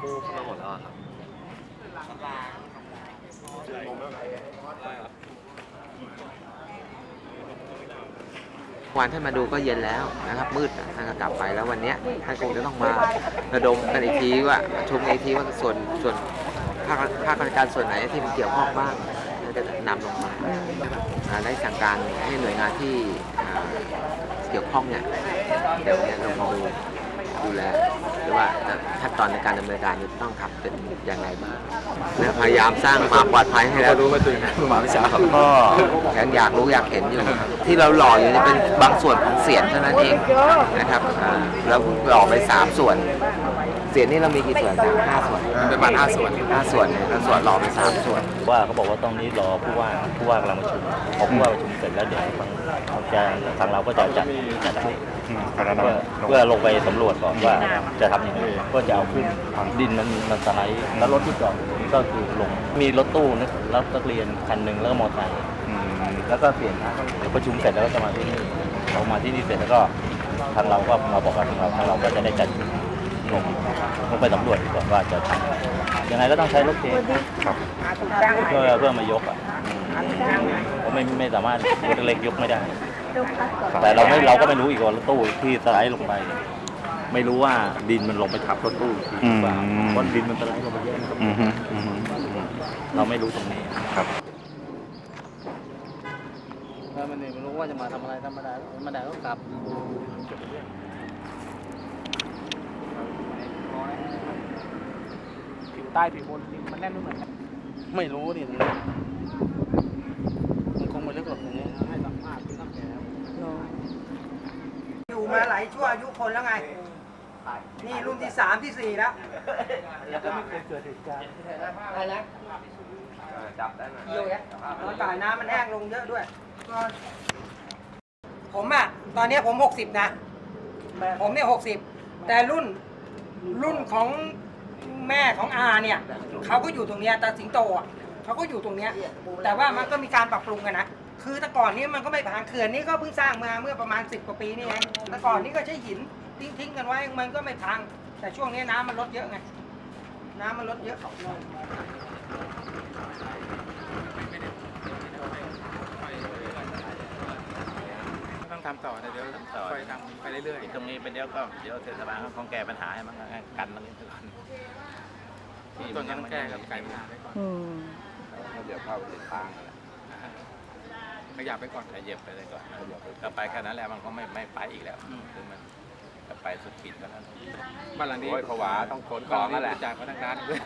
กู้ขึ้นมาหมดแล้วครับวันท่านมาดูก็เย็นแล้วนะครับ มืดอะท่านก็กลับไปแล้ววันเนี้ยท่านคงจะต้องมาระดมกันอีกทีว่าประชุมกันอีกทีว่าส่วนส่วนภาคภาคราชการส่วนไหนที่มันเกี่ยวข้องบ้างแล้วจะนำลงมาอ่าได้สั่งการให้หน่วยงานที่อ่าเกี่ยวข้องเนี่ยเดี๋ยวเนี่ยลงมาดู ดูแล หรือว่าขั้นตอนในการดำเนินการจะต้องทำเป็นอย่างไรบ้างและพยายามสร้างความปลอดภัยให้แล้วรู้มาตื่นคุณหมอวิชาครับก็ยังอยากรู้อยากเห็นอยู่ ที่เราหล่ออยู่นี่เป็นบางส่วนของเสียนเท่านั้นเองนะครับอ่าเราหล่อไปสามส่วน เสียนนี่เรามีกี่ส่วนครับห้าส่วนเป็นประมาณห้าส่วนห้าส่วนเนี่ยเราส่วนหล่อไปสามส่วน ว่าเขาบอกว่าต้องนี้รอผู้ว่าผู้ว่ากำลังประชุมพอผู้ว่าประชุมเสร็จแล้วเดี๋ยวทางทางจะทางเราก็จะจัดจัดให้เพื่อเพื่อลงไปสำรวจก่อนว่าจะทำยังไงก็จะเอาขึ้นดินมันมันสไลด์แล้วรถที่จอดก็คือลงมีรถตู้นักรับนักเรียนคันหนึ่งแล้วก็มอเตอร์ไซค์แล้วก็เปลี่ยนนะเดี๋ยวประชุมเสร็จแล้วก็จะมาที่นี่เรามาที่นี่เสร็จแล้วก็ทางเราก็มาบอกกับทางเราทางเราก็จะได้จัด ลงลงไปสำรวจก่อนว่าจะทำยังไงก็ต้องใช้รถเคนเพื่อเพื่อมายกอะเพราะไม่ไม่สามารถรถเล็กยกไม่ได้ แต่เราไม่เราก็ไม่รู้อีกว่ารถตู้ที่สไลด์ลงไป ไม่รู้ว่าดินมันลงไปทับรถตู้อีกทีหรือเปล่าอืมเพราะดินมันสไลด์ลงไปเยอะมันก็อือฮึอือฮึเราไม่รู้ตรงนี้ครับแล้วมันนี่ไม่รู้ว่าจะมาทำอะไรธรรมดาธรรมดาก็กลับ ผิว ใต้ผิวบนนี่มันแน่นไม่เหมือนกันไม่รู้นี่มันคงไม่ลึกหรอกอย่างนี้ให้สัมภาษณ์ที่ตั้งแต่อยู่มาหลายชั่วอายุคนแล้วไง นี่รุ่นที่สามที่สี่แล้วแล้วก็ไม่เคยเกิดเหตุการณ์อะไรนะจับได้ไหมเยี่ยวแยะตอนบ่ายน้ำมันแห้งลงเยอะด้วยก็ผมอะ ตอนเนี้ยผมหกสิบนะ ผมเนี่ยหกสิบแต่รุ่นรุ่นของ แม่ของอาเนี่ยเขาก็อยู่ตรงเนี้ยตาสิงโตอะเขาก็อยู่ตรงเนี้ยแต่ว่ามันก็มีการปรับปรุงกันนะคือแต่ก่อนนี้มันก็ไม่ผ่านเขื่อนนี่ก็เพิ่งสร้างมาเมื่อประมาณ 10 กว่าปีนี่เองแต่ก่อนนี้ก็ใช้หินทิ้งทิ้งๆกันไว้มันก็ไม่พัง แต่ช่วงนี้น้ำมันลดเยอะไงน้ำมันลดเยอะ ต้องทำต่อนะเดี๋ยวต่อ คอยทำไปเรื่อยตรงนี้เป็นเดี๋ยวก็เดี๋ยวเทศบาลเขาคงแก้ปัญหาให้มันกันมันนี้ก่อนๆต้นก็ต้องแก้กับไก่ปัญหาไปก่อนเดี๋ยวเข้าไปติดตั้งขยับไปก่อน ขยับไปเลยก่อนก็ไปแค่นั้นแหละมันก็ไม่ไม่ไปอีกแล้วคือมันจะไปสุดขีดเท่านั้นบ้านหลังนี้โอ้ยผวาต้องขนของนั่นแหละ จากพนักงานด้วย